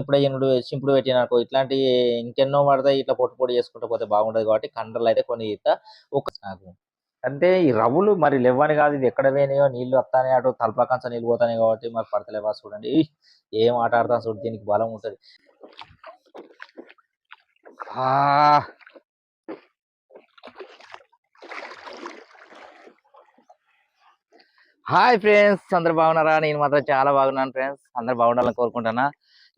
ఎప్పుడే ఎనుడు సింపుడు పెట్టిననుకో ఇట్లాంటి ఇంకెన్నో పడతాయి ఇట్లా పొట్టు పొడి చేసుకుంటూ పోతే బాగుండదు కాబట్టి కండలు అయితే కొన్ని ఇస్తా. ఒక నాకు అంటే ఈ రవ్వులు మరి లేవని కాదు ఇది ఎక్కడ పోయినాయో నీళ్ళు వస్తానే అటు తలపకంచ నీళ్ళు పోతాయి కాబట్టి మరి పడతలేవా చూడండి. ఏం ఆట ఆడతాను చూడు దీనికి బలం ఉంటుంది. హాయ్ ఫ్రెండ్స్ అందరు బాగున్నారా? నేను మాత్రం చాలా బాగున్నాను ఫ్రెండ్స్ అందరు బాగుండాలని కోరుకుంటున్నా.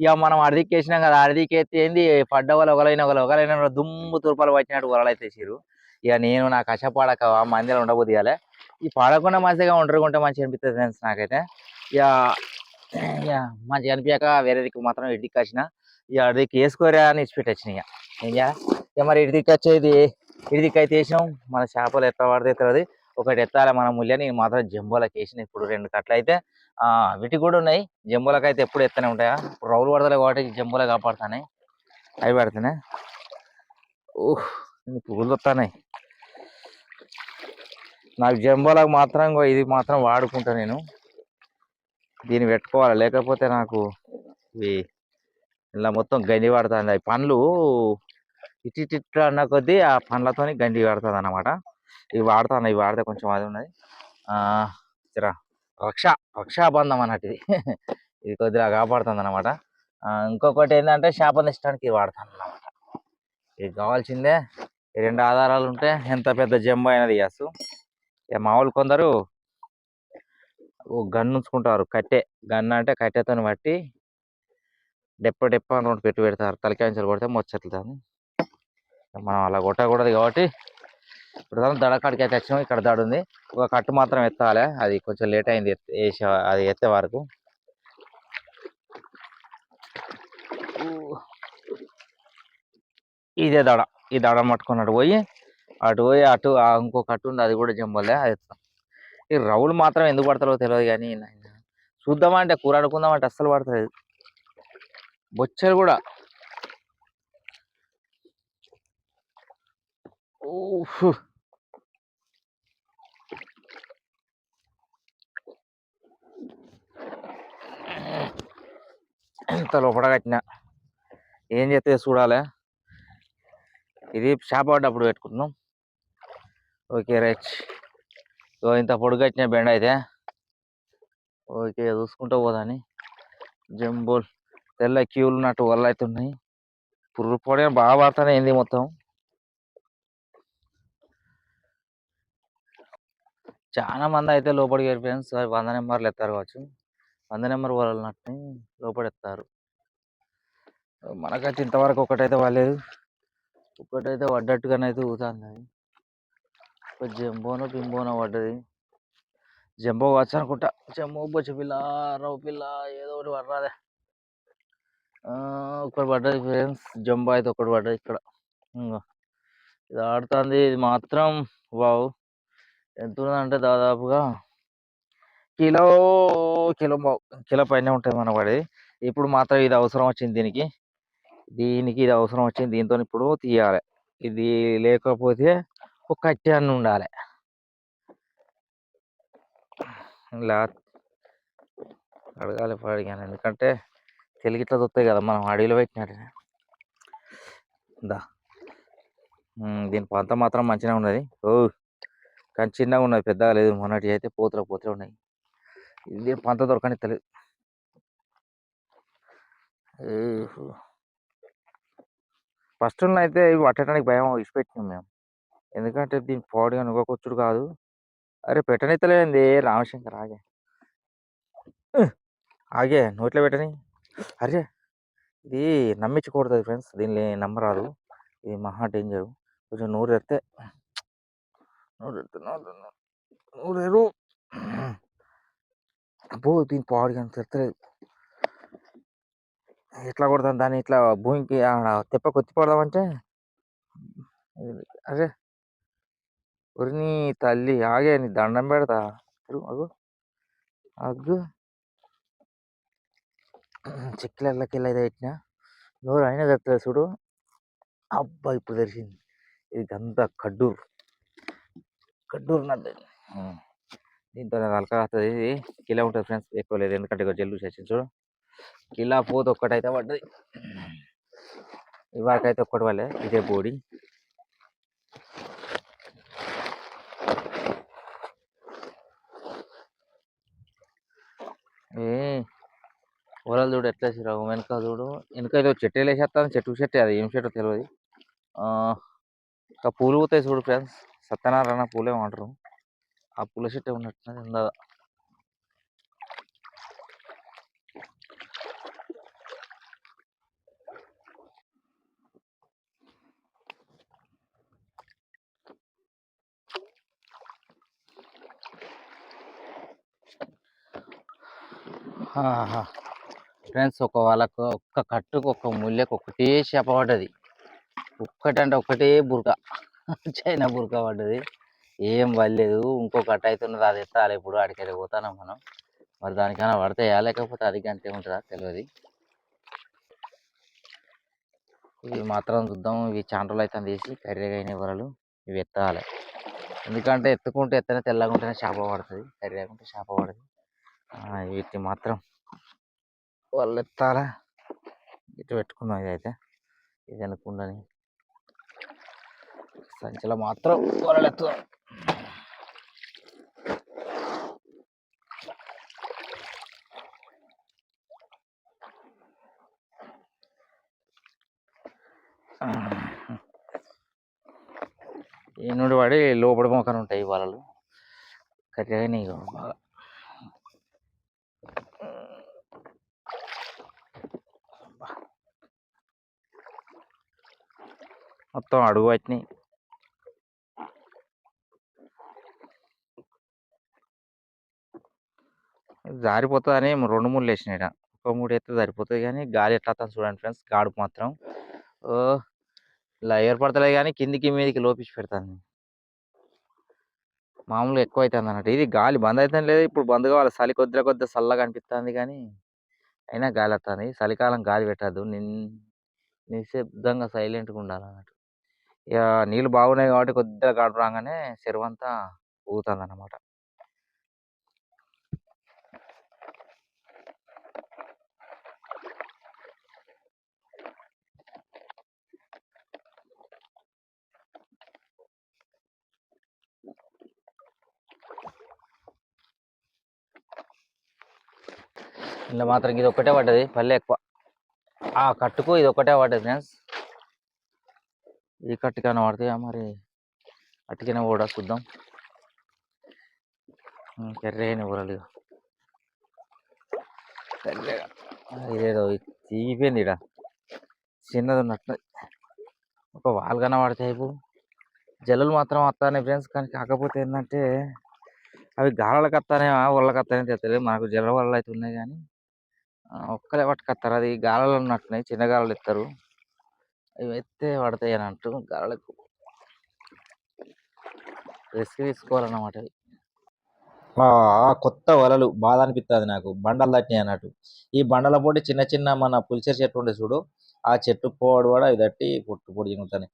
ఇక మనం అడిదికి వేసినాం కదా అడిదికి ఎత్తి ఏంది? పడ్డ వాళ్ళు ఒకలైన ఒకరు ఒకలైన దుమ్ము తురపాలు పట్టినట్టు వలలు అయితే తీసిరు ఇక నేను నా కష్టపడక మందిలో ఉండబోద్ది ఇవ్వాలి ఈ పడకుండా మంచిగా ఉండరుకుంటే మంచిగా అనిపిస్తుంది ఫ్రెండ్స్ నాకైతే. ఇక ఇక మంచిగా అనిపించాక వేరే దిక్కు మాత్రం ఇడికి వచ్చిన ఇక అడిదికి వేసుకోరా అని ఇచ్చిపెట్టి ఇక ఏం చేయాలి? ఇక మరి ఇడికి వచ్చేది ఇడికి అయితే వేసినాం. మన చేపలు ఎట్లా పడితే తెలియదు ఒకటి ఎత్తాలి మన ముల్య మాత్రం జంబోలకు వేసిన ఇప్పుడు రెండు కట్లు అయితే. వీటి కూడా ఉన్నాయి. జంబోలకు అయితే ఎప్పుడు ఎత్తనే ఉంటాయా? ఇప్పుడు రౌలు పడతలే కాబట్టి జంబోలే కాపాడుతున్నాయి. అవి పడుతున్నాయి? ఊహ్ పువ్వులు వస్తున్నాయి నాకు జంబోలకు మాత్రం ఇది మాత్రం వాడుకుంటా నేను. దీన్ని పెట్టుకోవాలి? లేకపోతే నాకు ఇవి ఇలా మొత్తం గండి పడుతుంది అవి పండ్లు ఇటు అన్న కొద్దీ ఆ పండ్లతోని గండి పడుతుంది అన్నమాట ఇవి వాడతాను ఇవి వాడితే కొంచెం అది ఉన్నది. ఆ జరా రక్ష రక్షాబంధం అన్నట్టు ఇది. ఇది కొద్దిగా కాపాడుతుంది అనమాట ఇంకొకటి ఏంటంటే చేపలు ఇది వాడతాను అనమాట ఇది కావాల్సిందే. ఈ రెండు ఆధారాలు ఉంటే ఎంత పెద్ద జంబు అయినది చేస్తూ ఇక మామూలు కొందరు ఓ గన్ను ఉంచుకుంటారు కట్టె. గన్ను అంటే కట్టెతో బట్టి డెప్ప డెప్ప అని రెండు పెట్టి పెడతారు. తలకాయించలు కొడితే ముచ్చట్లుతుంది. మనం అలా కొట్టకూడదు కాబట్టి ఇప్పుడు దడకాడికి దడ అయితే వచ్చినాం. ఇక్కడ దడ ఉంది. ఒక కట్టు మాత్రం ఎత్తాలి. అది కొంచెం లేట్ అయింది వేసే అది ఎత్తే వరకు. ఇదే దడ. ఈ దడ పట్టుకున్నట్టు పోయి అటు పోయి అటు ఆ ఇంకో కట్టు ఉంది. అది కూడా జంబలే. అది ఎత్తాం. ఈ రౌలు మాత్రం ఎందుకు పడతారో తెలియదు కానీ చూద్దామంటే కూర ఆడుకుందామంటే అస్సలు పడతలేదు. బొచ్చలు కూడా. ఊఫ్. ఇంత లోపల కట్టిన? ఏం చేస్తే చూడాలి? ఇది చేప పడ్డప్పుడు పెట్టుకుంటున్నాం. Okay right. ఇగో ఇంత పొడుగు కట్టిన బెండ అయితే. ఓకే చూసుకుంటూ పోదాని. జంబోల్. తెల్ల క్యూలు ఉన్నట్టు వల్ల అయితే ఉన్నాయి పురుగు పొడి బాగా పడుతున్నాయి ఏంది మొత్తం? చాలా మంది అయితే లోపలికి వెళ్ళి ఫ్రెండ్స్ వంద నెంబర్లు ఎత్తారు కావచ్చు. వంద నెంబర్ వాళ్ళని లోపడెత్తారు. మనకైతే ఇంతవరకు ఒకటైతే పడలేదు. ఒకటైతే పడ్డట్టుగానైతే అయితే అది. ఒక జంబోనో బింబోనో పడ్డది. జంబో కావచ్చు అనుకుంటా. జంబో బొచ్చు పిల్ల రవ్వు పిల్ల ఏదో ఒకటి పడరాదే. ఒకటి పడ్డది ఫ్రెండ్స్. జంబో అయితే ఒకటి పడ్డది ఇక్కడ. ఇది ఆడుతుంది. ఇది మాత్రం వావ్. ఎంత అంటే దాదాపుగా కిలో కిలో కిలో పైన ఉంటుంది మన పడి ఇప్పుడు మాత్రం ఇది అవసరం వచ్చింది దీనికి. దీనికి ఇది అవసరం వచ్చింది. దీంతో ఇప్పుడు తీయాలి. ఇది లేకపోతే ఒక కట్టె అన్న ఉండాలి. ఇలా అడగాలి అడిగాను ఎందుకంటే తెలుగు ఇట్లా దొరుకుతాయి కదా మనం అడవిలో పెట్టినట్టు. దా. దీని పంత మాత్రం మంచిగా ఉన్నది. ఓ కానీ చిన్నగా ఉన్నది పెద్దగా లేదు. మొన్నటి అయితే పోతులు పోతులు ఉన్నాయి. ఇది పంత దొరకని తెలియదు ఫస్ట్ అయితే ఇవి పట్టడానికి భయం ఇచ్చిపెట్టినాం మేము. ఎందుకంటే దీని పాడు అనుకోకొచ్చుడు కాదు. అరే పెట్టనిత్తలేంది రామశంకర్ ఆగే. ఆగే నోట్లో పెట్టని. అరే ఇది నమ్మించకూడదు ఫ్రెండ్స్. దీన్ని నమ్మరాదు. ఇది మహా డేంజర్. కొంచెం నోరు ఎత్తే నూరెత్తు నూరు నూరేరు అబ్బో దీని పాడు కానీ తెరతలేదు ఎట్లా కొడతాను దాన్ని ఇట్లా భూమికి ఆడ తెప్ప కొత్తి పడదామంటే అరే ఒరి నీ తల్లి ఆగే నీ దండం పెడతా అగు అగ్గు చెక్కిళ్ళకెళ్ళి అయితే పెట్టినా నోరు అయినా చెప్తారు చూడు అబ్బా ఇప్పుడు తెరిచింది ఇది అంతా కడ్డూరు గడ్డూరు నడ్డు దీంతో తలకా వస్తుంది ఇది కిలో ఉంటుంది ఫ్రెండ్స్. ఎక్కువ లేదు. ఎందుకంటే ఇక జల్లు చేసి చూడు. కిలా పోతే ఒక్కటైతే పడ్డది. ఇవాళకైతే ఒక్కటి వాళ్ళే ఇదే బోడి. ఏ! వలలు చూడు ఎట్లా వేసిరావు వెనక చూడు. వెనక ఏదో చెట్టు వేసేస్తాను చెట్టు చెట్టు. అది ఏం చెట్టు తెలియదు ఇంకా పూలు పోతాయి చూడు ఫ్రెండ్స్. సత్యనారాయణ పూలే ఏమంటారు ఆ పూల చెట్టు ఉన్నట్టు ఉందా ఫ్రెండ్స్ ఒక వాళ్ళకు ఒక్క కట్టుకు ఒక్క ముళ్ళకు ఒకటే చేప పడ్డది. ఒక్కటంటే ఒకటే బురక చైనా బురక పడ్డది. ఏం పడలేదు. ఇంకో కట్ట అవుతున్నది అది ఎత్తాలి ఇప్పుడు ఆడికైతే పోతాను మనం. మరి దానికైనా పడతాయా? లేకపోతే అది గంటే ఉంటుందా? తెలియదు ఇవి మాత్రం చూద్దాం. ఇవి చాండ్రోలు అయితే తీసి కర్రీగా అయిన వరలు ఇవి ఎత్తాలి. ఎందుకంటే ఎత్తుకుంటే ఎత్తనే తెల్లగా ఉంటేనే చేప పడుతుంది. కర్రీ ఉంటే చేప పడుతుంది వీటిని మాత్రం వాళ్ళు ఎత్తాలా? ఇటు పెట్టుకుందాం ఇదైతే. ఇది అనుకుందని సంచిలో మాత్రం వలలు ఎత్తుదాం ఈ నుండి పడి లోపల మొక్కలు ఉంటాయి వాళ్ళు వలలు నీకు బాగా. మొత్తం అడుగు వచ్చినాయి జారిపోతుందని రెండు మూడు లేచినాయి ఒక మూడు అయితే సరిపోతుంది కానీ గాలి ఎట్లా చూడండి ఫ్రెండ్స్ గాడుపు మాత్రం. ఓ ఇలా ఏర్పడతలే కానీ కిందికి మీదికి లోపించి పెడుతుంది. మామూలుగా ఎక్కువ అవుతుంది అన్నట్టు ఇది గాలి బంద్ అవుతుంది లేదు ఇప్పుడు బంద్ కావాలి. చలి కొద్దిగా కొద్దిగా చల్లగా అనిపిస్తుంది కానీ అయినా గాలి వస్తుంది చలికాలం గాలి పెట్టద్దు. నిన్ నిశ్శబ్దంగా సైలెంట్గా ఉండాలన్నట్టు. ఇక నీళ్ళు బాగున్నాయి కాబట్టి కొద్దిగా గాడుపు రాగానే చెరువంతా ఊగుతుంది అన్నమాట ఇందులో మాత్రం ఇది ఒక్కటే పడ్డది. పల్లె ఎక్కువ. ఆ కట్టుకు ఇది ఒక్కటే పడ్డది ఫ్రెండ్స్. ఈ కట్టుకైనా పడతాయా మరి అటుకైనా కూడా చూద్దాం. కర్రేని ఊరలు ఇదేదో తీగిపోయింది ఇడ చిన్నది ఉన్నట్టు. ఒక వాల్ కనబడతాయి ఇప్పుడు జల్లులు మాత్రం వస్తాయి ఫ్రెండ్స్. కానీ కాకపోతే ఏంటంటే అవి గాలలకు వస్తానే ఒళ్ళకి వస్తాయని తెలియదు మనకు జల్ల వల్ల అయితే ఉన్నాయి కానీ. ఒక్కలే పట్టుకొస్తారు అది గాలలో ఉన్నట్టున్నాయి. చిన్న గాలలు ఎత్తారు ఇవి ఎత్తే పడతాయి అని అంటూ గాలకు రిస్క్ తీసుకోవాలన్నమాట ఇవి. కొత్త వలలు బాధ అనిపిస్తుంది నాకు. బండలు తట్టినాయి అన్నట్టు. ఈ బండల పొడి చిన్న చిన్న మన పులిచేరు చెట్టు ఉండే చూడు ఆ చెట్టు పోడు కూడా ఇది తట్టి పొట్టు పొడి జింగుతాయి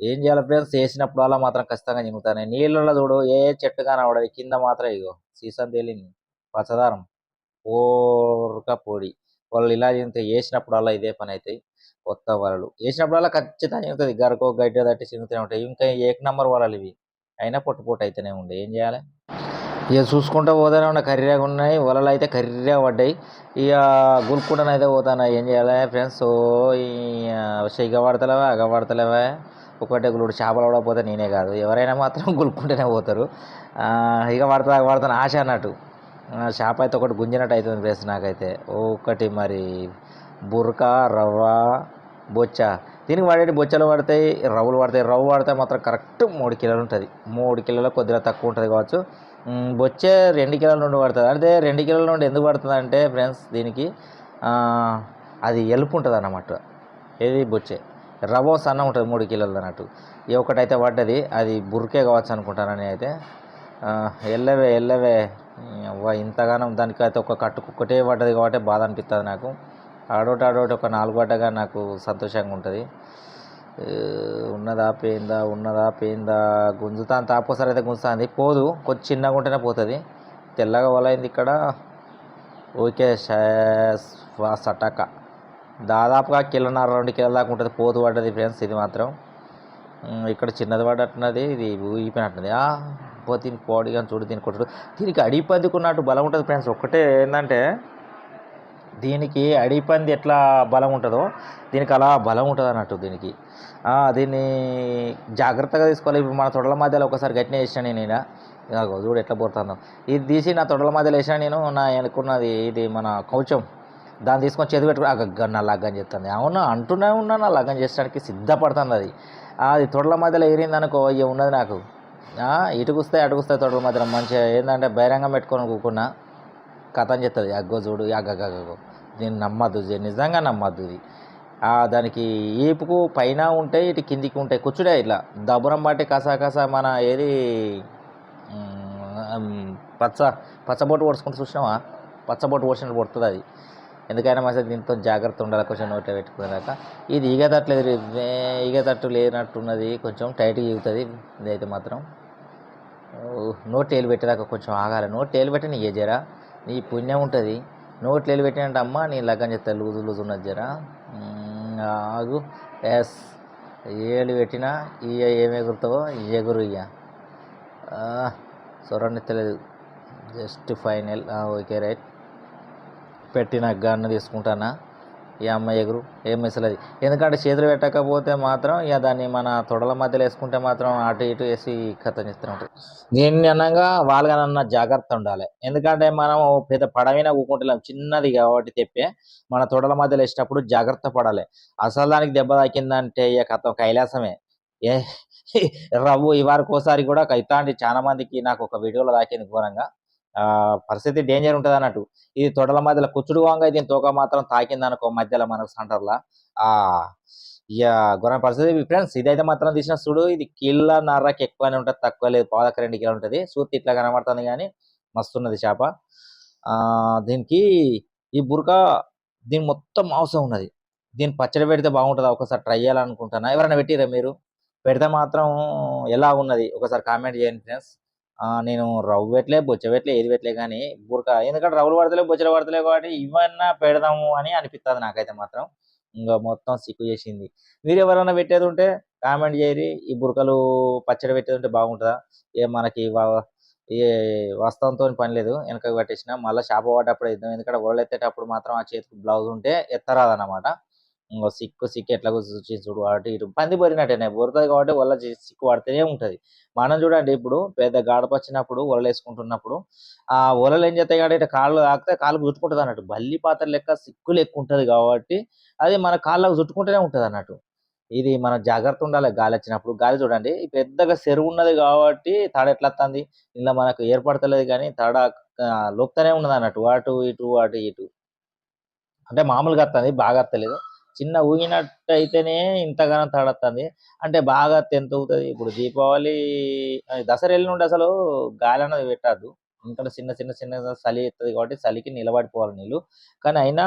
ఏం చేయాలి ఫ్రెండ్స్? చేసినప్పుడు అలా మాత్రం ఖచ్చితంగా జింగుతాయి నీళ్ళలో చూడు ఏ చెట్టు కనబడదు కింద మాత్రం ఇగో సీసం తేలింది. పచ్చదారం. పూర్గా పొడి. వాళ్ళు ఇలా జింగితే వేసినప్పుడల్లా ఇదే పని అవుతాయి కొత్త వలలు. వేసినప్పుడల్లా ఖచ్చితంగా అవుతుంది గరకో గడ్డ తట్టి చిరుగుతూనే ఉంటాయి. ఇంకా ఏక నంబర్ వలలు ఇవి. అయినా పొట్టు పొట్టు అయితేనే ఉండే. ఏం చేయాలి? ఇక చూసుకుంటూ పోతూనే ఉన్న. కర్రీగా ఉన్నాయి. వలలు అయితే కర్రీగా పడ్డాయి. ఇక గురుకుంటాను అయితే పోతానా? ఏం చేయాలి ఫ్రెండ్స్? ఓ ఇక పడతలేవా? అగ పడతలేవా? ఒకటే గులుడు చేపలు పడకపోతే నేనే కాదు. ఎవరైనా మాత్రం గులుక్కుంటూనే పోతారు. ఇక పడతా అగ పడతాను. ఆశ అన్నట్టు. షాప్ అయితే ఒకటి గుంజినట్టు అవుతుంది ఫ్రెండ్స్ నాకైతే. ఒకటి మరి బురక రవ్వ బొచ్చ. దీనికి వాడేటి బొచ్చలు పడతాయి రవ్వలు పడతాయి రవ్వ పడితే మాత్రం కరెక్ట్ మూడు కిలోలు ఉంటుంది. మూడు కిలోలు కొద్దిగా తక్కువ ఉంటుంది కావచ్చు. బొచ్చే రెండు కిలోల నుండి పడుతుంది అంటే రెండు కిలోల నుండి ఎందుకు పడుతుంది అంటే ఫ్రెండ్స్ దీనికి అది ఎలుపు ఉంటుంది అన్నమాట. ఏది? బొచ్చే. రవ్వ సన్న ఉంటుంది మూడు కిలోలు అన్నట్టు. ఒకటైతే పడ్డది అది బుర్కే కావచ్చు అనుకుంటాను అయితే ఎల్లవే ఎల్లవే. అవ్వ ఇంతగానం దానికైతే ఒక కట్టుకొక్కటే పడ్డది కాబట్టి బాధ అనిపిస్తుంది నాకు. ఆడోటి ఆడోటి ఒక నాలుగు పడ్డగా నాకు సంతోషంగా ఉంటుంది. ఉన్నదా పోయిందా ఉన్నదా పోయిందా గుంజుతా అంత ఆపోసారి అయితే గుంజుతుంది. పోదు కొంచెం చిన్నగా ఉంటేనే పోతుంది. తెల్లగా వలైంది ఇక్కడ. ఓకే సటక దాదాపుగా కిలోన్నర రెండు కిలో దాకా ఉంటుంది. పోతు పడ్డది ఫ్రెండ్స్ ఇది మాత్రం. ఇక్కడ చిన్నది పడ్డట్టున్నది ఇది ఊగిపోయినట్టున్నది ఆ, పో దీని కోడి కానీ చూడు దీని కొట్టుడు. దీనికి అడిపందికున్నట్టు బలం ఉంటుంది ఫ్రెండ్స్. ఒక్కటే ఏంటంటే దీనికి అడిపంది ఎట్లా బలం ఉంటుందో దీనికి అలా బలం ఉంటుంది అన్నట్టు దీనికి. దీన్ని జాగ్రత్తగా తీసుకోవాలి. ఇప్పుడు మన తొడల మధ్యలో ఒకసారి గట్టిన వేసాను నేను ఇలాగో చూడు ఎట్లా పోతుందో ఇది తీసి నా తొడల మధ్యలో వేసాను నేను నా అనుకున్నది ఇది మన కౌచం. దాన్ని తీసుకొని చేతి పెట్టుకుని ఆ గగ్గ నా లగ్గని చేస్తుంది. అవును? అంటూనే ఉన్నా నా లగ్గం చేసడానికి సిద్ధపడుతుంది అది. అది తొడల మధ్యలో ఎగిరింది అనుకో ఇక ఉన్నది నాకు. ఆ, ఇటుకుస్తాయి అటుకుస్తాయి తొడల మధ్యలో. మంచిగా ఏంటంటే బహిరంగం పెట్టుకొని కూకున్నా కథం చెప్తుంది. అగ్గో చూడు అగ్గగగ్గో దీన్ని నమ్మద్దు నిజంగా నమ్మద్దు ఇది. దానికి ఏపుకు పైన ఉంటాయి ఇటు కిందికి ఉంటాయి. కూర్చుడే ఇట్లా. దబురం బట్టి కసా కసా మన ఏది పచ్చ పచ్చబొట్టు పొడుచుకుంటూ చూసినావా? పచ్చబొట్టు పొడిచినట్టు పడుతుంది అది. ఎందుకైనా మంచిది దీంతో జాగ్రత్త ఉండాలి కొంచెం నోట్లో పెట్టుకునేదాక. ఇది ఈగతట్లేదు ఈగతట్టు లేనట్టున్నది కొంచెం టైట్గా ఈగుతుంది ఇదైతే మాత్రం. నోట్ ఏలు పెట్టేదాకా కొంచెం ఆగాలి. నోట్ ఏలు పెట్టి నీ జరా నీ పుణ్యం ఉంటుంది. నోట్లు ఏలు పెట్టినంటే అమ్మ నీ లగ్గం చెప్తా లూజు లూజు ఉన్నది జరా. ఆగు. ఎస్. ఏలు పెట్టినా ఇయ్య ఏమి ఎగురుతావో? ఎగురు సొరణ తెలియదు జస్ట్ ఫైనల్. Okay right. పెట్టిన గన్ను తీసుకుంటానా? ఈ అమ్మాయి ఎగురు ఏం మిసలది ఎందుకంటే చేతులు పెట్టకపోతే మాత్రం ఇక దాన్ని మన తొడల మధ్యలో వేసుకుంటే మాత్రం అటు ఇటు వేసి కథ చేస్తూ నేను దీన్ని అనగా వాళ్ళగానన్న జాగ్రత్త ఉండాలి. ఎందుకంటే మనం పెద్ద పడవైనా ఊకుంటలేం. చిన్నది కాబట్టి తెప్పే మన తొడల మధ్యలో వేసేటప్పుడు జాగ్రత్త పడాలి. అసలు దానికి దెబ్బ తాకిందంటే ఇక కథ కైలాసమే. ఏ రవ్వు ఈ వారికి ఒకసారి కూడా ఇట్లాంటి చాలా మందికి నాకు ఒక వీడియోలో తాకింది ఘోరంగా. పరిస్థితి డేంజర్ ఉంటుంది అన్నట్టు. ఇది తొడల మధ్యలో కుచ్చుడు వాంగా దీని తోక మాత్రం తాకింది అనుకో మధ్యలో మనకు సెంటర్లో ఆ ఇక ఘోరం పరిస్థితి. ఫ్రెండ్స్ ఇదైతే మాత్రం తీసిన చూడు ఇది కిల్ల నర్రకి ఎక్కువనే ఉంటుంది తక్కువ లేదు. పాదక రెండు కిలో ఉంటుంది. సూర్తి ఇట్లా కనబడుతుంది కానీ మస్తున్నది చేప. ఆ దీనికి ఈ బురక దీని మొత్తం అవసరం ఉన్నది. దీన్ని పచ్చడి పెడితే బాగుంటుంది. ఒకసారి ట్రై చేయాలనుకుంటున్నా. ఎవరైనా పెట్టిరా మీరు? పెడితే మాత్రం ఎలా ఉన్నది? ఒకసారి కామెంట్ చేయండి ఫ్రెండ్స్ నేను రవ్వు పెట్టలే బొచ్చ పెట్టలే ఏది పెట్టలే కానీ బురక. ఎందుకంటే రవ్వులు పడతలే బొచ్చలు పడతలే కాబట్టి ఇవన్నా పెడదాము అని అనిపిస్తుంది నాకైతే మాత్రం. ఇంకా మొత్తం సిక్కు చేసింది. మీరు ఎవరైనా పెట్టేది ఉంటే కామెంట్ చేయరి ఈ బురకలు పచ్చడి పెట్టేది ఉంటే బాగుంటుందా? ఏ మనకి వా- ఏ వస్త్రంతో పని లేదు. వెనక పట్టేసిన మళ్ళీ షాప్ పడ్డప్పుడు ఇద్దాం. ఎందుకంటే వరలు ఎత్తేటప్పుడు మాత్రం ఆ చేతికి బ్లౌజ్ ఉంటే ఎత్తరాదన్నమాట. ఇంకో సిక్కు సిక్కు ఎట్లా కూర్చొని చూడు అటు ఇటు పంది పొరినట్టేనే. పొరుతుంది కాబట్టి వల్ల సిక్కు పడుతూనే ఉంటుంది. మనం చూడండి ఇప్పుడు పెద్ద గాడప వచ్చినప్పుడు వలలు వేసుకుంటున్నప్పుడు ఆ వలలు ఏం చేస్తాయి కాబట్టి కాళ్ళు తాకితే కాళ్ళు చుట్టుకుంటుంది అన్నట్టు. బల్లి పాత్ర లెక్క సిక్కులు ఎక్కువ ఉంటుంది కాబట్టి అది మన కాళ్ళకు చుట్టుకుంటూనే ఉంటుంది అన్నట్టు. ఇది మన జాగ్రత్త ఉండాలి గాలి వచ్చినప్పుడు. గాలి చూడండి పెద్దగా చెరువు ఉన్నది కాబట్టి తడ ఎట్లా వస్తుంది ఇలా మనకు ఏర్పడతలేదు కానీ తడ ఆ, లోపుతూనే ఉన్నది అన్నట్టు. అటు ఇటు అటు ఇటు. అంటే మామూలుగా వస్తుంది బాగా వస్తలేదు చిన్న ఊగినట్టయితేనే ఇంతగానం తాడొస్తుంది అంటే బాగా టెన్త్ అవుతుంది. ఇప్పుడు దీపావళి దసరా వెళ్ళి నుండి అసలు గాలి అన్నది పెట్టద్దు. ఇంకా చిన్న చిన్న చిన్న చలి ఎత్తుంది కాబట్టి చలికి నిలబడిపోవాలి నీళ్ళు కానీ అయినా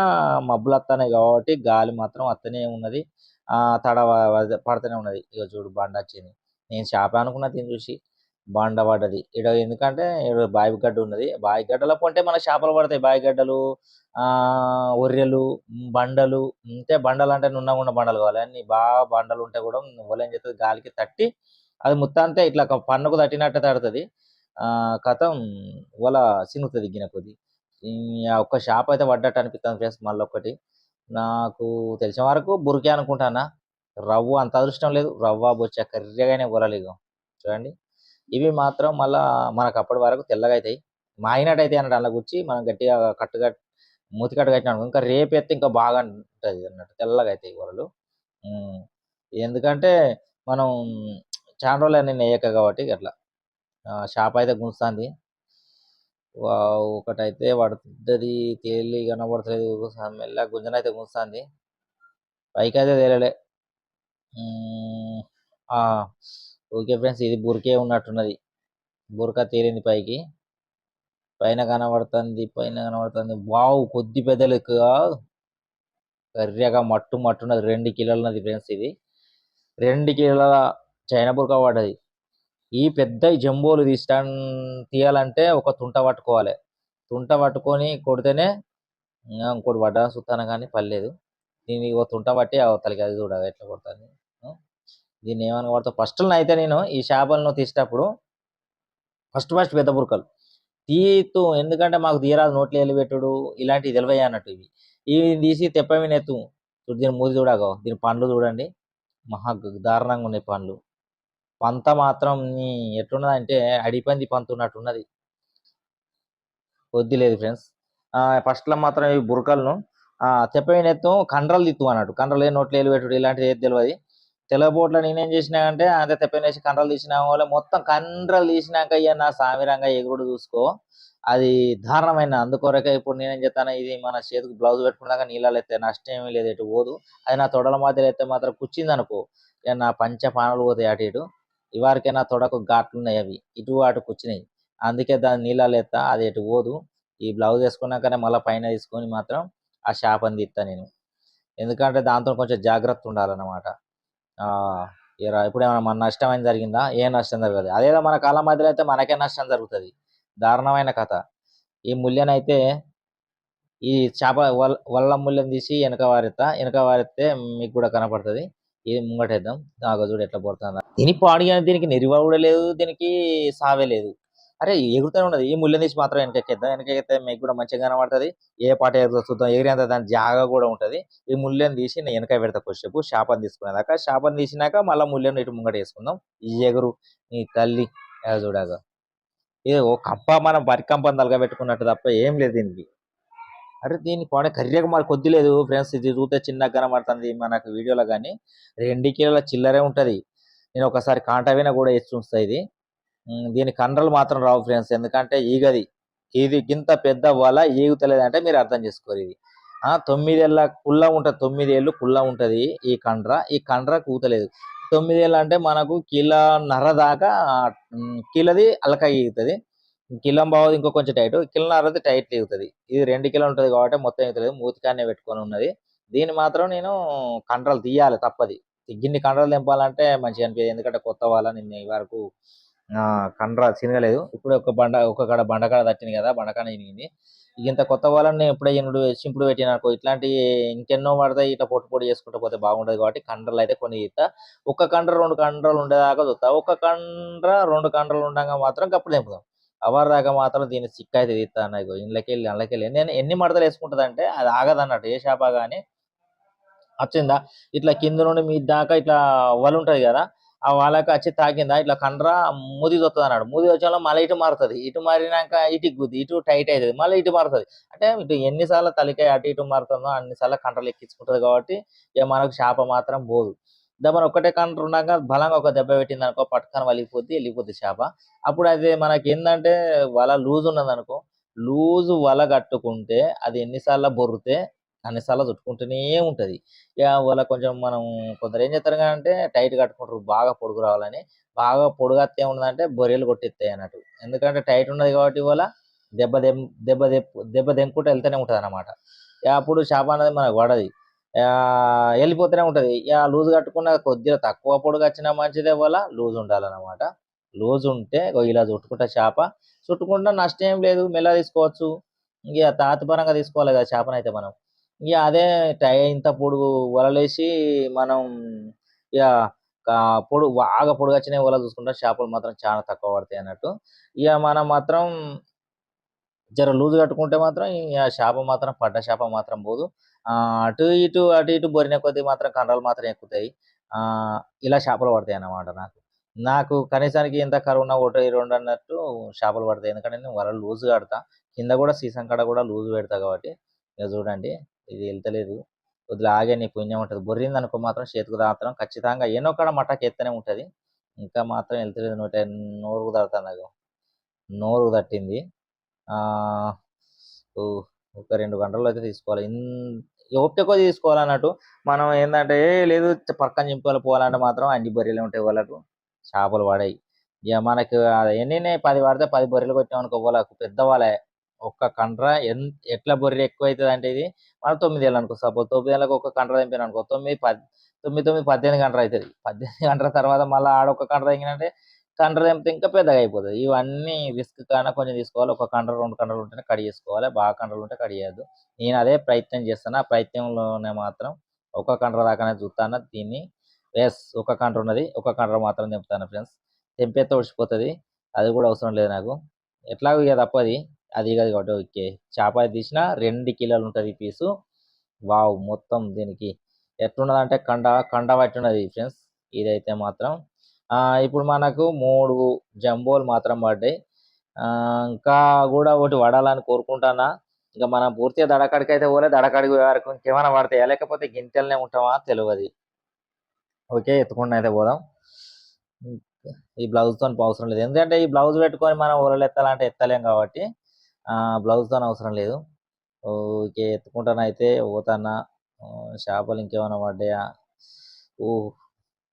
మబ్బులు వస్తున్నాయి కాబట్టి గాలి మాత్రం వస్తూనే ఉన్నది. ఆ తడ పడుతూనే ఉన్నది. ఇక చూడు బండ వచ్చింది. నేను చేప అనుకున్నా దీన్ని చూసి. బండ పడ్డది ఇక్కడ ఎందుకంటే ఈడ బావి గడ్డ ఉన్నది. బావిగడ్డలో పొంటే మన చేపలు పడతాయి. బావిగడ్డలు ఆ ఒర్రెలు బండలు అంటే బండలు అంటే నున్నగున్న బండలు కావాలి. అన్ని బాగా బండలు ఉంటే కూడా వల ఏం చేస్తుంది గాలికి తట్టి అది మొత్తాంతే ఇట్లా పన్నుకు తట్టినట్టు తడుతుంది. ఆ కథం వల సినుగుతుంది గిన కొద్ది. ఒక్క షాప్ అయితే పడ్డట్టు అనిపిస్తుంది ఫ్రెండ్స్ మళ్ళీ ఒకటి నాకు తెలిసిన వరకు బురికే అనుకుంటానా. రవ్వ అంత అదృష్టం లేదు. రవ్వ బొచ్చ కర్రీగానే వలలు చూడండి. ఇవి మాత్రం మళ్ళీ మనకు అప్పటి వరకు తెల్లగా అవుతాయి మాయినట్టయితే అన్నట్టు అలా గుచ్చి మనం గట్టిగా కట్టుగా మూతి కట్టు కట్టినాడు ఇంకా రేపు ఎత్తే ఇంకా బాగా ఉంటుంది అన్నట్టు తెల్లగా అవుతాయి కూరలు ఎందుకంటే మనం చాలా రోజులు నేను వేయక కాబట్టి అట్లా. షాప్ అయితే గుంచుతుంది ఒకటైతే పడుతుంది తేలి కనబడుతుంది మెల్ల గుంజనయితే గుంస్తుంది పైకి అయితే తేలలే. ఓకే ఫ్రెండ్స్ ఇది బురికే ఉన్నట్టున్నది. బురక తేలింది పైకి. పైన కనబడుతుంది పైన కనబడుతుంది. వావ్! కొద్ది పెద్దలుగా కర్రగా మట్టు మట్టున్నది. రెండు కిలోలన్నది ఫ్రెండ్స్ ఇది. రెండు కిలోల చైనా బురక పడ్డది. ఈ పెద్ద జంబోలు తీస్తా తీయాలంటే ఒక తుంట పట్టుకోవాలి. తుంట పట్టుకొని కొడితేనే ఇంకా ఇంకోటి పడ్డా సుత్తాన కానీ పర్లేదు. దీనికి ఒక తుంట పట్టి అవతలకి అది చూడాలి ఎట్లా కొడుతుంది. దీన్ని ఏమని కొడతా ఫస్ట్ అయితే నేను ఈ చేపలను తీసేటప్పుడు ఫస్ట్ ఫస్ట్ పెద్ద బురకలు. తీయత్తు ఎందుకంటే మాకు తీయరాదు నోట్లో వెళ్ళి పెట్టుడు ఇలాంటివి తెలివయ్య అన్నట్టు ఇవి. ఇవి తీసి తెప్ప మీద ఎత్తు. దీని మూది చూడగో దీని పండ్లు చూడండి. మహా దారుణంగా ఉన్నాయి పండ్లు. పంత మాత్రం ఎట్లున్నదంటే ఎట్లున్నది అంటే అడిపంది పంత ఉన్నట్టున్నది వద్దు లేదు ఫ్రెండ్స్ ఫస్ట్లో మాత్రం ఈ బురకలను తెప్పమైన ఎత్తు కండ్రలు తిత్తు అన్నట్టు. కండ్రలు ఏ వెళ్ళి పెట్టుడు ఇలాంటిది ఏది తెలియదు తెల్లబోట్లో నేనేం చేసినా అంటే తెప్పనేసి కండ్రలు తీసిన వల్ల మొత్తం కండ్రలు తీసినాక ఇక నా సామిరంగా ఎగురుడు చూసుకో. అది దారుణమైన అందుకొరకే ఇప్పుడు నేనేం చెప్తాను ఇది మన చేతికి బ్లౌజ్ పెట్టుకున్నాక నీళ్ళలో ఎత్తే నష్టం ఏమీ లేదు ఎటు పోదు. అది నా తొడల మధ్యలో ఎత్తే మాత్రం కూర్చింది అనుకో. ఇక నా పంచ పానలు పోతాయి అటు ఇటు. ఇవారికే నా తొడకు ఘాట్లు ఉన్నాయి అవి. ఇటు అటు కూర్చున్నాయి అందుకే దాని నీళ్ళలో ఎత్తా అది ఎటు పోదు. ఈ బ్లౌజ్ వేసుకున్నాకనే మళ్ళీ పైన తీసుకొని మాత్రం ఆ చేపని తీస్తా నేను. ఎందుకంటే దాంతో కొంచెం జాగ్రత్త ఉండాలన్నమాట. ఇప్పుడు ఏమైనా మన నష్టం అయినా జరిగిందా? ఏ నష్టం జరగదు అదేదో మన కాలం మధ్యలో అయితే మనకే నష్టం జరుగుతుంది. దారుణమైన కథ. ఈ ముల్యనైతే ఈ చేప వల్ వల్ల ముల్యం తీసి వెనక వారెత్తా వెనక వారెత్తే మీకు కూడా కనపడుతుంది. ఇది ముంగటేద్దాం. దాగ ఎట్లా పడుతుందా దీని పాడిగా దీనికి నిరువ కూడా లేదు. దీనికి సావే లేదు. అరే ఎగురుతూనే ఉన్నది. ఈ ముళ్ళని తీసి మాత్రం వెనకెక్కేద్దాం. వెనకెక్కితే మీకు కూడా మంచిగా కనబడుతుంది. ఏ పాట ఎగురుతుందో చూద్దాం. ఎగిరేంత దాని జాగా కూడా ఉంటుంది. ఈ ముళ్ళని తీసి నేను వెనక పెడతా కొద్దిసేపు శాపం తీసుకునేదాకా. శాపం తీసినాక మళ్ళీ ముళ్ళని ఇటు ముంగట వేసుకుందాం. ఈ ఎగురు నీ తల్లి. చూడగా. ఇది ఓ కంప మనం వరి కంపని తలగబెట్టుకున్నట్టు తప్ప ఏం లేదు దీనికి. అరే దీని పాడే కర్రీగా మరి కొద్ది లేదు ఫ్రెండ్స్. ఇది చూస్తే చిన్నగా కనబడుతుంది మనకు వీడియోలో కానీ. రెండు కిలోల చిల్లరే ఉంటుంది. నేను ఒకసారి కాంటవిన కూడా వేసి చూస్తా ఇది. దీని కండ్రలు మాత్రం రావు ఫ్రెండ్స్. ఎందుకంటే ఈగది ఇది గింత పెద్ద వల ఈగుతలేదు అంటే మీరు అర్థం చేసుకోరు ఇది. ఆ తొమ్మిదేళ్ళ కుల్ల ఉంటుంది తొమ్మిదేళ్ళు కుల్ల ఉంటుంది ఈ కండ్ర. ఈ కండ్ర కూతలేదు. తొమ్మిదేళ్ళు అంటే మనకు కిలో నర దాకా కిలది అలక ఈగుతుంది. కిలం బావది ఇంకో కొంచెం టైట్. కిలోన్నరది టైట్ ఈగుతుంది. ఇది రెండు కిలో ఉంటుంది కాబట్టి మొత్తం ఈగుతలేదు. మూతికాన్నే పెట్టుకొని ఉన్నది. దీన్ని మాత్రం నేను కండ్రలు తీయాలి తప్పది. గిన్ని కండ్రలు తెంపాలంటే మంచిగా అనిపించదు ఎందుకంటే కొత్త వాళ్ళ నిన్న ఈ వరకు కండ్ర చినగలేదు ఇప్పుడు ఒక బండ ఒక కాడ బండకాడ తట్టింది కదా బండకాడ చినిగింది ఇంత కొత్త వాళ్ళని నేను ఎప్పుడే ఎనుడు సింపుడు పెట్టిననుకో ఇట్లాంటి ఇంకెన్నో పడతాయి ఇట్లా పొట్టు పొడి చేసుకుంటూ పోతే బాగుండదు కాబట్టి కండ్రలు అయితే కొన్ని ఇస్తా. ఒక కండ్ర రెండు కండ్రలు ఉండేదాకా చూస్తా. ఒక కండ్ర రెండు కండ్రలు ఉండగా మాత్రం కప్పుడు తెంపుదాం. అవర్ దాకా మాత్రం దీన్ని సిక్ అయితే తీస్తా అన్నది ఇళ్ళకి వెళ్ళి అందులోకి వెళ్ళి నేను ఎన్ని మడతలు వేసుకుంటుంది అంటే అది ఆగదు అన్నట్టు ఏ చేప కానీ వచ్చిందా? ఇట్లా కింద నుండి మీ దాకా ఇట్లా వలు ఉంటుంది కదా ఆ వాళ్ళకి వచ్చి తాకిందా? ఇట్లా కండ్ర ముది వస్తుంది అన్నాడు. ముది వచ్చే మళ్ళీ ఇటు మారుతుంది. ఇటు మారినాక ఇటు గుద్ది ఇటు టైట్ అవుతుంది. మళ్ళీ ఇటు మారుతుంది. అంటే ఇటు ఎన్నిసార్లు తలికాయ అటు ఇటు మారుతుందో అన్నిసార్లు కండ్రలు ఎక్కించుకుంటుంది కాబట్టి ఇక మనకు చేప మాత్రం పోదు. దెబ్బ ఒకటే కండ్ర ఉండగా బలంగా ఒక దెబ్బ పెట్టింది అనుకో పట్టుకొని వలిగిపోద్ది వెళ్ళిపోద్ది చేప. అప్పుడు అది మనకి ఏంటంటే వల లూజ్ ఉన్నది అనుకో లూజ్ వల కట్టుకుంటే అది ఎన్నిసార్లు బొర్రితే అన్నిసార్లు చుట్టుకుంటూనే ఉంటుంది. ఇక వాళ్ళ కొంచెం మనం కొందరు ఏం చేస్తారు అంటే టైట్ కట్టుకుంటారు బాగా పొడుగు రావాలని. బాగా పొడుగత్తే ఉండదంటే బొరియలు కొట్టిస్తాయి అన్నట్టు. ఎందుకంటే టైట్ ఉన్నది కాబట్టి ఇవాళ దెబ్బ దెం దెబ్బ దెబ్బ దెబ్బ దెంకుంటే వెళ్తూనే ఉంటుంది అనమాట అప్పుడు చేప అనేది మనకు పడది. వెళ్ళిపోతూనే ఉంటుంది. ఇక లూజ్ కట్టుకున్న కొద్దిగా తక్కువ పొడుగు వచ్చినా మంచిదే వల్ల లూజ్ ఉండాలన్నమాట. లూజ్ ఉంటే ఇలా చుట్టుకుంటా చేప. చుట్టుకుంటా నష్టం ఏం లేదు. మెల్ల తీసుకోవచ్చు. ఇక తాతపరంగా తీసుకోవాలి కదా చేపనైతే మనం. ఇక అదే టై ఇంత పొడుగు వలలేసి మనం ఇక పొడుగు బాగా పొడుగు వచ్చిన వల చూసుకుంటే చేపలు మాత్రం చాలా తక్కువ పడతాయి అన్నట్టు. ఇక మనం మాత్రం జర లూజ్ కట్టుకుంటే మాత్రం ఇక చేప మాత్రం పడ్డ చేప మాత్రం పోదు. అటు ఇటు అటు ఇటు బొరిన కొద్దీ మాత్రం కండలు మాత్రం ఎక్కుతాయి. ఇలా చేపలు పడతాయి అన్నమాట నాకు. నాకు కనీసానికి ఎంత కరువున ఒకటి రెండు అన్నట్టు చేపలు పడతాయి. ఎందుకంటే నేను వల లూజ్ కడతా. కింద కూడా సీసం కాడ కూడా లూజ్ పెడతా కాబట్టి. ఇక చూడండి. ఇది వెళ్తలేదు వదిలి ఆగే నీ పుణ్యం ఉంటుంది. బొర్రింది అనుకో మాత్రం చేతికి దాత్రం. ఖచ్చితంగా ఎన్నో కాడ మటాకి ఎత్తనే ఉంటుంది. ఇంకా మాత్రం వెళ్తలేదు నూట నోరు తడుతుంది నాకు నోరు తట్టింది. ఆ, ఓ, ఒక రెండు గంటల్లో అయితే తీసుకోవాలి. ఇన్- ఓపిక కొద్ది తీసుకోవాలన్నట్టు మనం ఏంటంటే "ఏ, లేదు పక్కన చింపుకోవాలి పోవాలంటే మాత్రం అన్ని బొర్రెలు ఉంటాయి వాళ్ళకు. చేపలు పడాయి. ఇక మనకు ఎన్ని పది పడితే పది బొర్రెలు కొట్టాం అనుకో వాళ్ళకు పెద్దవాళ్ళే. ఒక్క కండ్ర ఎన్ ఎట్లా బొర్రె ఎక్కువ అవుతుంది అంటే ఇది మన తొమ్మిది ఏళ్ళు అనుకో సపోజ్ తొమ్మిది ఏళ్ళకి ఒక కండ్ర తెంపాను అనుకో తొమ్మిది పది తొమ్మిది తొమ్మిది పద్దెనిమిది కండ్ర అవుతుంది పద్దెనిమిది గంటల తర్వాత మళ్ళీ ఆడొక కండ్ర తెంగినంటే కండ్ర తెంపితే ఇంకా పెద్దగా అయిపోతుంది. ఇవన్నీ రిస్క్ కన్నా కొంచెం తీసుకోవాలి. ఒక కండ్ర రెండు కండ్రలు ఉంటేనే కడి చేసుకోవాలి. బాగా కండ్రలు ఉంటే కట్ నేను అదే ప్రయత్నం చేస్తాను ఆ ప్రయత్నంలోనే మాత్రం ఒక కండ్ర దాకానే చూస్తాను దీన్ని ఎస్ ఒక కండ్ర ఉన్నది. ఒక కండ్ర మాత్రం తెంపుతాను ఫ్రెండ్స్. తెంపేస్తే ఒడిచిపోతుంది అది కూడా అవసరం లేదు నాకు. ఎట్లాగో ఇక తప్పది. అది కాదు కాబట్టి ఓకే. చేప తీసిన రెండు కిలోలు ఉంటుంది పీసు. వావ్! మొత్తం దీనికి ఎట్లున్నది అంటే కండ కండ పట్టున్నది ఫ్రెండ్స్. ఇదైతే మాత్రం. ఇప్పుడు మనకు మూడు జంబోలు మాత్రం పడ్డాయి. ఇంకా కూడా ఒకటి పడాలని కోరుకుంటానా ఇంకా మనం పూర్తిగా దడకడికి అయితే పోలే. దడకడికి వరకు ఇంకేమైనా పడతాయా? లేకపోతే గింటెలనే ఉంటామా? తెలియదు ఓకే ఎత్తుకుండా అయితే పోదాం. ఈ బ్లౌజ్తో అవసరం లేదు. ఎందుకంటే ఈ బ్లౌజ్ పెట్టుకొని మనం ఊరలు ఎత్తాలంటే ఎత్తలేం కాబట్టి. ఆ బ్లౌజ్తో అవసరం లేదు. ఓకే ఎత్తుకుంటాను అయితే పోతానా? చేపలు ఇంకేమైనా పడ్డాయా? ఓ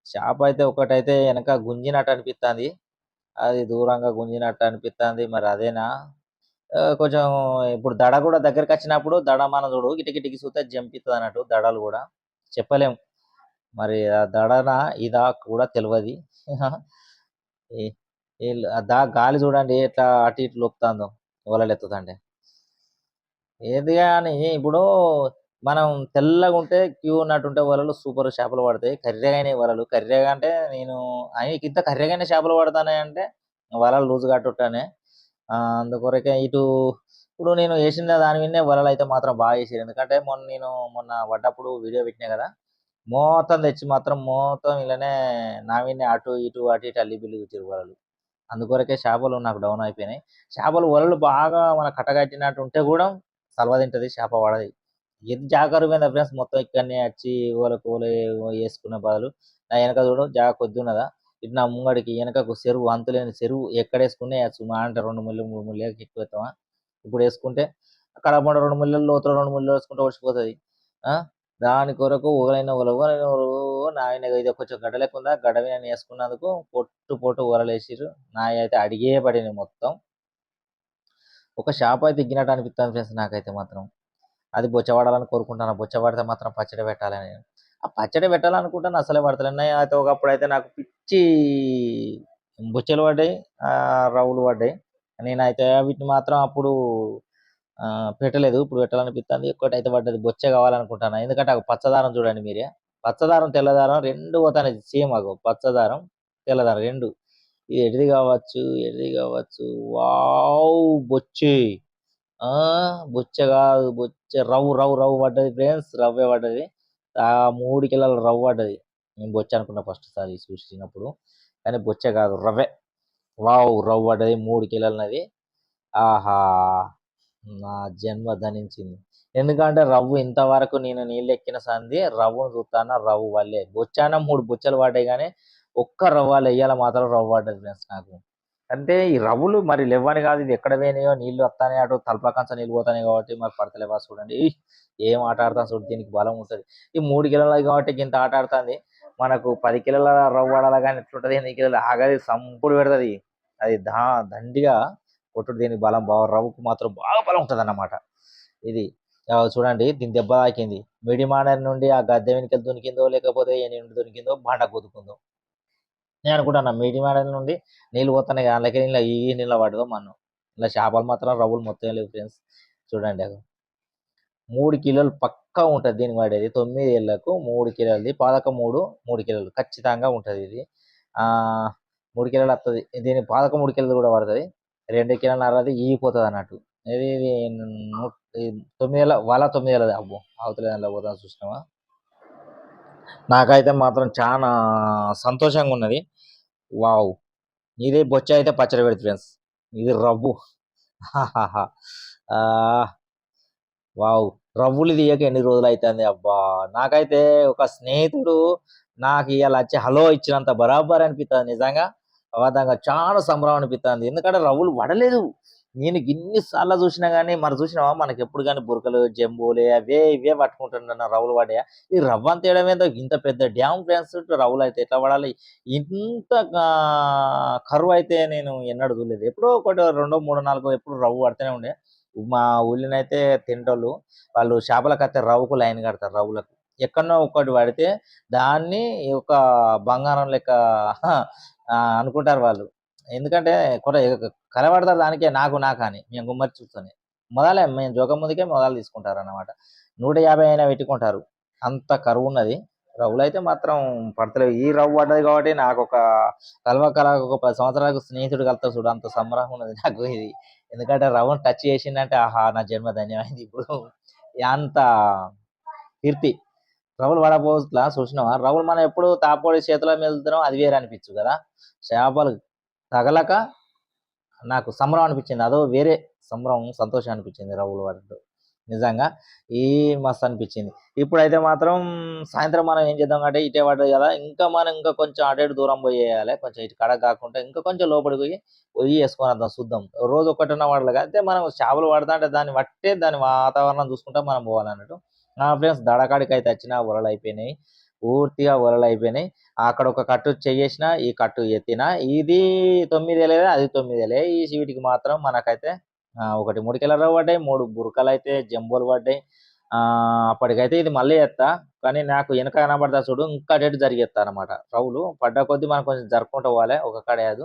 చేప అయితే ఒకటైతే వెనక గుంజినట్టు అనిపిస్తుంది అది దూరంగా గుంజినట్టు అనిపిస్తుంది మరి అదేనా? కొంచెం ఇప్పుడు దడ కూడా దగ్గరికి వచ్చినప్పుడు దడ మన చూడు గిటికిటికి చూస్తే జంపిస్తుంది అన్నట్టు దడలు కూడా. చెప్పలేం. మరి ఆ దడన ఇదా కూడా తెలియదు ఆ దా గాలి చూడండి ఎట్లా అటు ఇటు లోపుతాందో. వలలు ఎత్తుతుంటే ఏది కానీ ఇప్పుడు మనం తెల్లగా ఉంటే క్యూ ఉన్నట్టుంటే వలలు సూపర్ చేపలు పడతాయి. కర్రెగానే వలలు. కర్రెగా అంటే నేను అవి ఇంత కర్రెగానే చేపలు పడతానే అంటే వలలు లూజ్ కట్టుంటానే అందుకొరకే ఇటు ఇప్పుడు నేను వేసిన దాని మీదనే వలలు అయితే మాత్రం బాగా వేసారు. ఎందుకంటే మొన్న నేను మొన్న పడ్డప్పుడు వీడియో పెట్టినా కదా మొత్తం తెచ్చి మాత్రం మొత్తం ఇలానే నా మీదనే అటు ఇటు అటు ఇటు అల్లి బిల్లు వలలు. అందుకొరకే చేపలు నాకు డౌన్ అయిపోయినాయి. చేపలు వలలు బాగా మన కట్టగట్టినట్టు ఉంటే కూడా సలవ తింటది చేప పడది ఇది జాగ్రత్తమైన ఫ్రెండ్స్ మొత్తం ఇక్కడనే వచ్చి ఓల కూల వేసుకునే బదులు నా వెనక చూడు జాగ కొద్ది ఉన్నదా? ఇటు నా ముంగడికి వెనకకు చెరువు అంతులేని చెరువు ఎక్కడ వేసుకునే సుమా మా అంటే రెండు ముళ్ళు మూడు ముళ్ళు ఎక్కువ ఎత్తామా ఇప్పుడు వేసుకుంటే అక్కడ పండు రెండు ముళ్ళు లోతులో రెండు ముళ్ళు వేసుకుంటే వచ్చిపోతుంది ఆ? దాని కొరకు ఊరైన ఒకరు నాయన ఇది కొంచెం గడ్డ లెక్క ఉందా గడ్డ వేసుకున్నందుకు పొట్టు పొట్టు ఊరలు వేసిర్రు అయితే అడిగే పడింది మొత్తం. ఒక షాప్ అయితే దిగినట్టు అనిపిస్తాను ఫ్రెండ్స్ నాకైతే మాత్రం. అది బొచ్చవాడాలని కోరుకుంటాను బొచ్చ పడితే మాత్రం పచ్చడి పెట్టాలని. ఆ పచ్చడి పెట్టాలనుకుంటాను అసలే పడతలేను. అయితే ఒకప్పుడు అయితే నాకు పిచ్చి బొచ్చలు పడ్డాయి రవ్వులు పడ్డాయి. నేనైతే వీటిని మాత్రం అప్పుడు పెట్టలేదు. ఇప్పుడు పెట్టాలనిపిస్తుంది ఒక్కటి అయితే పడ్డది. బొచ్చే కావాలనుకుంటాను ఎందుకంటే ఆ పచ్చదారం చూడండి మీరే. పచ్చదారం తెల్లదారం రెండు పోతానే సేమ్ అగో. పచ్చదారం తెల్లదారం రెండు. ఇది ఎడిది కావచ్చు? ఎడిది కావచ్చు? వావ్! బొచ్చి. బొచ్చ కాదు. బొచ్చ రవ్వు రవ్వు రవ్వు పడ్డది ఫ్రెండ్స్. రవ్వే పడ్డది. ఆ మూడు కిలోల రవ్వు పడ్డది. నేను బొచ్చ అనుకున్నా ఫస్ట్ సారి చూసినప్పుడు కానీ బొచ్చ కాదు రవ్వే. వావ్! రవ్వు పడ్డది మూడు కిలోలనది ఆహా! నా జన్మ ధనించింది. ఎందుకంటే రవ్వు ఇంతవరకు నేను నీళ్ళు ఎక్కిన సంది రవ్వును చూస్తాన రవ్వు వల్లే. బొచ్చాన మూడు బొచ్చలు పడ్డాయి కానీ ఒక్క రవ్వాలు వెయ్యాల మాత్రం రవ్వ పడ్డది ఫ్రెండ్స్ నాకు. అంటే ఈ రవ్వులు మరి లేవని కాదు ఇది ఎక్కడ పోయినాయో నీళ్ళు వస్తానే అటు తలపకంచ నీళ్ళు పోతాయి కాబట్టి మరి పడతలేవా చూడండి. ఏం ఆట ఆడతాను చూడు దీనికి బలం ఉంటుంది. ఈ మూడు కిలోలు కాబట్టి ఇంత ఆట ఆడుతుంది. మనకు పది కిలోల రవ్వ ఆడాలి కానీ ఎట్లుంటుంది? ఎనిమిది కిలోలు ఆగది సంపుడు పెడుతుంది. అది దా దండిగా కొట్టుడు దీనికి బలం బాగా రవ్వుకు మాత్రం బాగా బలం ఉంటుంది అన్నమాట ఇది చూడండి దీని దెబ్బ తాకింది. మిడిమానర్ నుండి ఆ గద్దె వెనుకలు దునికిందో లేకపోతే ఏ నుండి దొరికిందో బండ కొదుకుందో. నేను అనుకుంటున్నా మిడిమానర్ నుండి నీళ్ళు పోతున్నాయి అందులోకి నీళ్ళ ఈ నీళ్ళ పడదో మనం ఇలా చేపలు మాత్రం రవ్వులు మొత్తం లేవు ఫ్రెండ్స్. చూడండి అది మూడు కిలోలు పక్కా ఉంటుంది దీనికి పడేది తొమ్మిది ఏళ్ళకు మూడు కిలోలది పాదక మూడు మూడు కిలోలు. ఖచ్చితంగా ఉంటుంది ఇది. మూడు కిలోలు వస్తుంది దీని పాదక మూడు కిలోలు కూడా పడుతుంది. రెండు కిలోలు అరది ఈగిపోతుంది అన్నట్టు. ఇది తొమ్మిది వేల వాళ్ళ తొమ్మిది వేలది అబ్బో అవతల దాంట్లో పోతాను చూసినావా? నాకైతే మాత్రం చాలా సంతోషంగా ఉన్నది. వావ్. ఇదే బొచ్చ అయితే పచ్చడి పెడుతుంది ఫ్రెండ్స్. ఇది రవ్వు. హాహాహా. వావ్. రవ్వులు తీయక ఎన్ని రోజులు అవుతుంది అబ్బా. నాకైతే ఒక స్నేహితుడు నాకు ఇవాళ వచ్చి హలో ఇచ్చినంత బరాబర్ అనిపిస్తుంది నిజంగా అబద్ధంగా చాలా సంబరం అనిపిస్తుంది ఎందుకంటే రవ్వులు వడలేదు. నేను ఇన్నిసార్లు చూసినా కానీ మరి చూసినావా? మనకి ఎప్పుడు కానీ బురకలు జంబులే అవే ఇవే పట్టుకుంటున్నా రవ్వులు పడే ఈ రవ్వ అంత వేయడం ఏందో ఇంత పెద్ద డ్యామ్ ప్లాన్స్ రవ్వులు అయితే ఎట్లా పడాలి ఇంత కరువు అయితే నేను ఎన్నడూ చూడలేదు. ఎప్పుడో ఒకటి రెండో మూడో నాలుగో ఎప్పుడు రవ్వు పడితేనే ఉండే. మా ఊళ్ళోనైతే తింటోళ్ళు వాళ్ళు చేపలకు అయితే రవ్వుకు లైన్ కడతారు రవ్వులకు. ఎక్కడనో ఒకటి పడితే దాన్ని ఒక బంగారం లెక్క అనుకుంటారు వాళ్ళు. ఎందుకంటే కొర కలబడతారు దానికే నాకు నాకు అని మేము గుమ్మరి చూస్తానే. మొదలే మేము జోక ముందుకే మొదలు తీసుకుంటారు అన్నమాట నూట యాభై అయినా పెట్టుకుంటారు. అంత కరువు ఉన్నది. రవ్వులు అయితే మాత్రం పడతలేవు. ఈ రవ్వు పడ్డది కాబట్టి నాకు ఒక కలవ కల ఒక పది సంవత్సరాలకు స్నేహితుడు కలుతా చూడు అంత సంబరం ఉన్నది నాకు ఇది. ఎందుకంటే రవ్వను టచ్ చేసిందంటే ఆహా నా జన్మ ధన్యమైంది ఇప్పుడు. అంత కీర్తి. రవ్వులు పడబోట్లా చూసినావా? రవ్వులు మనం ఎప్పుడు తాపోడి చేతిలో మెలుతున్నాం అది వేరే అనిపించు కదా. చేపలు తగలక నాకు సంబరం అనిపించింది. అదో వేరే సంబరం సంతోషం అనిపించింది రవ్వులు పడటం నిజంగా ఈ మస్తు అనిపించింది. ఇప్పుడైతే మాత్రం సాయంత్రం మనం ఏం చేద్దాం అంటే ఇటే పడ్డది కదా. ఇంకా మనం ఇంకా కొంచెం అటు ఇటు దూరం పోయేయాలి. కొంచెం ఇటు కడ కాకుండా ఇంకా కొంచెం లోపలికి పోయి పోయి వేసుకొని వద్దాం చూద్దాం. రోజు ఒకటిన్న వాడలేదు అయితే మనం చేపలు పడతా అంటే దాన్ని బట్టే దాని వాతావరణం చూసుకుంటా మనం పోవాలన్నట్టు. నా ఫ్రెండ్స్ దడకాడికి అయితే వచ్చిన ఉరలు అయిపోయినాయి. పూర్తిగా వలలు అయిపోయినాయి. అక్కడ ఒక కట్టు చెయ్యేసిన ఈ కట్టు ఎత్తిన ఇది తొమ్మిదేలే అది తొమ్మిది వేలే ఈ వీటికి మాత్రం మనకైతే ఒకటి ముడికెల రవ్వ పడ్డాయి మూడు బురకలు అయితే జంబోలు పడ్డాయి. అప్పటికైతే ఇది మళ్ళీ ఎత్తా. కానీ నాకు వెనక కనబడతా చూడు ఇంకా డేట్ జరిగేస్తా అనమాట రౌలు పడ్డ కొద్దీ మనం కొంచెం జరుపుకుంటూ పోవాలి ఒక కడేదు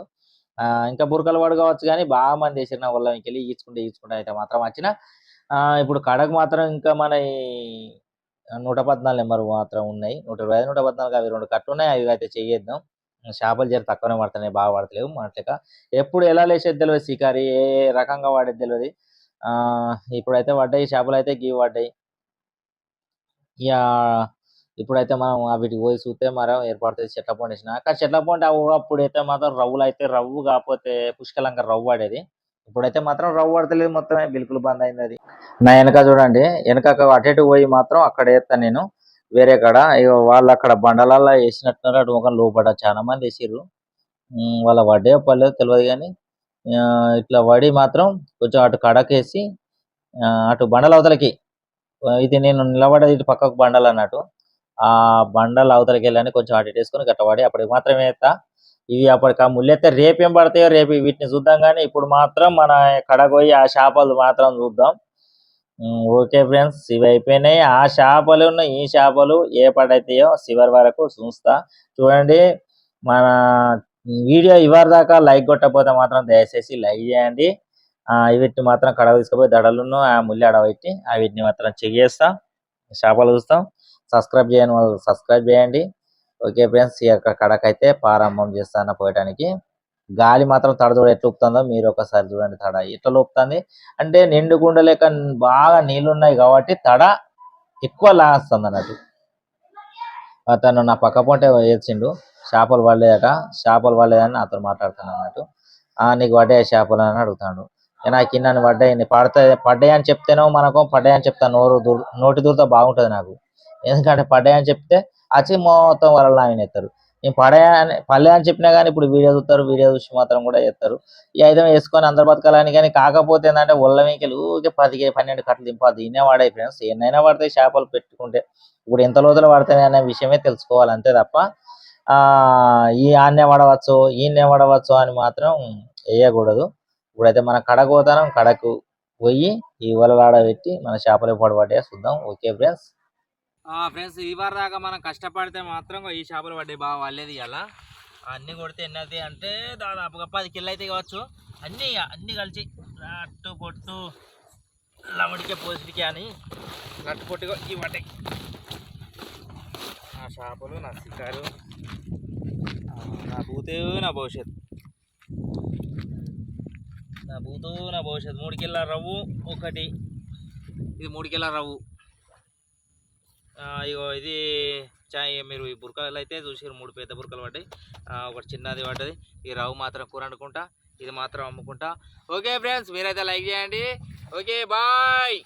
ఇంకా బురకలు పడుకోవచ్చు కానీ బాగా మంది వేసిన వాళ్ళ వెళ్ళి ఈచుకుంటే ఈచుకుంటే అయితే మాత్రం వచ్చిన. ఇప్పుడు కడకు మాత్రం ఇంకా మన నూట పద్నాలుగు నెంబర్ మాత్రం ఉన్నాయి. నూట ఇరవై ఐదు నూట పద్నాలుగు అవి రెండు కట్టు ఉన్నాయి. అవి అయితే చెయ్యేద్దాం. చేపలు జర తక్కువనే పడుతున్నాయి బాగా పడతలేవు మనట్లేక ఎప్పుడు ఎలా లేచేది తెలియదు శికారి ఏ రకంగా వాడేది తెలియదు ఆ ఇప్పుడైతే పడ్డాయి చేపలు అయితే గీ పడ్డాయి. ఇక ఇప్పుడైతే మనం వీటికి పోయి చూస్తే మరో ఏర్పడుతుంది చెట్ల పండు వేసిన కానీ చెట్ల పొండి అప్పుడు అయితే మాత్రం రవ్వులు అయితే రవ్వు కాకపోతే పుష్కలంగా రవ్వు పడేది. ఇప్పుడైతే మాత్రం రవ్వు పడతలేదు మొత్తమే బిల్కుల్ బంద్ అయింది అది. నా వెనక చూడండి వెనక అటు ఇటు పోయి మాత్రం అక్కడ వేస్తాను నేను. వేరే కాడ ఇగో వాళ్ళు అక్కడ బండలల్లో వేసినట్టున్నారు అటు ఒక లోపల చాలా మంది వేసిర్రు. వాళ్ళ వడ్డే పడలేదు తెలియదు కానీ ఆ, ఇట్లా వడి మాత్రం కొంచెం అటు కడకేసి అటు బండల అవతలకి ఇది నేను నిలబడేది ఇటు పక్కకు బండలు అన్నట్టు ఆ బండల అవతలకి వెళ్ళని కొంచెం అటు వేసుకొని వేసుకొని గట్టవాడి అప్పటికి మాత్రమే ఎత్తా. ఇవి అప్పటికి ఆ ముళ్ళెత్తే రేపు ఏం పడతాయో రేపు వీటిని చూద్దాం కానీ ఇప్పుడు మాత్రం మన కడగోయి ఆ చేపలు మాత్రం చూద్దాం. ఓకే ఫ్రెండ్స్ ఇవి అయిపోయినాయి. ఆ చేపలు ఉన్నాయి. ఈ చేపలు ఏ పడైతాయో చివరి వరకు చూస్తా. చూడండి మన వీడియో ఇవరి దాకా లైక్ కొట్టకపోతే మాత్రం దయచేసి లైక్ చేయండి. వీటిని మాత్రం కడగ తీసుకుపోయి దడలను ఆ ముల్లి అడబెట్టి ఆ వీటిని మాత్రం చెక్ చేస్తాం. చేపలు చూస్తాం. సబ్స్క్రైబ్ చేయని వాళ్ళు సబ్స్క్రైబ్ చేయండి. ఓకే ఫ్రెండ్స్ ఈ యొక్క కడకైతే ప్రారంభం చేస్తాను పోయడానికి గాలి మాత్రం తడదోడు ఎట్లా ఊపుతుందో మీరు ఒకసారి చూడండి తడ. ఎట్లా లోపుతుంది? అంటే నిండు గుండ లేక బాగా నీళ్ళు ఉన్నాయి కాబట్టి తడ ఎక్కువ లాస్తుంది అన్నట్టు. అతను నా పక్క పొంటే వేసిండు చేపలు పడలేదట. చేపలు పడలేదని అతను మాట్లాడుతాను అన్నట్టు. ఆ నీకు పడ్డాయి చేపలు? అని అడుగుతాడు. నాకు ఇన్ని పడ్డాయి. పడతాయి పడ్డాయి అని చెప్తేనో మనకు పడ్డాయి అని చెప్తాను నోరు దూర నోటి దూరతో బాగుంటుంది నాకు. ఎందుకంటే పడ్డాయని అని చెప్తే వచ్చి మొత్తం వరలు నాయన ఎత్తారు నేను పడాయా అని పల్లె అని చెప్పినా కానీ ఇప్పుడు వీడియో చూస్తారు వీడియో చూసి మాత్రం కూడా చేస్తారు. ఈ ఐదం వేసుకొని అందరు బతకాలని కానీ కాకపోతే ఏంటంటే ఒళ్ళ వెంకలు ఊరికే పది పన్నెండు కట్టలు దింపదు ఇన్నే వాడాయి ఫ్రెండ్స్. ఎన్నైనా పడతాయి చేపలు పెట్టుకుంటే ఇప్పుడు ఎంత లోతులు పడతాయి అనే విషయమే తెలుసుకోవాలి అంతే తప్ప ఆ ఈ ఆన్నే వాడవచ్చు ఈయన్నే వాడవచ్చు అని మాత్రం వేయకూడదు. ఇప్పుడైతే మన కడకు పోతాం కడకు పోయి ఈ వలలాడ పెట్టి మన చేపలు పొడబడ్డా చూద్దాం. Okay friends. ఫ్రెండ్స్ ఈ వారం దాకా మనం కష్టపడితే మాత్రం ఈ చేపలు పడ్డాయి. బాగా వాళ్ళేది ఇలా అన్నీ కొడితే ఎన్నది అంటే దాదాపుగా పది కిలో అయితే కావచ్చు. అన్నీ అన్నీ కలిసి. అట్టు పొట్టు లమడికే పోసిడికే అని. నట్టు పొట్టుగా ఈ పడ్డాయి నా చేపలు నా శికారు నా భూతే నా భవిష్యత్. నా భూతో నా భవిష్యత్. మూడు కిలో రవ్వు ఒకటి. ఇది మూడు కిలో రవ్వు. ఇగో ఇది చాయ్ మీరు ఈ బురకలు అయితే చూసారు మూడు పెద్ద బురకలు పడ్డాయి. ఒకటి చిన్నది పడ్డది. ఈ రావు మాత్రం కూర వండుకుంటా ఇది మాత్రం అమ్ముకుంటా. ఓకే ఫ్రెండ్స్ మీరైతే లైక్ చేయండి. Okay bye!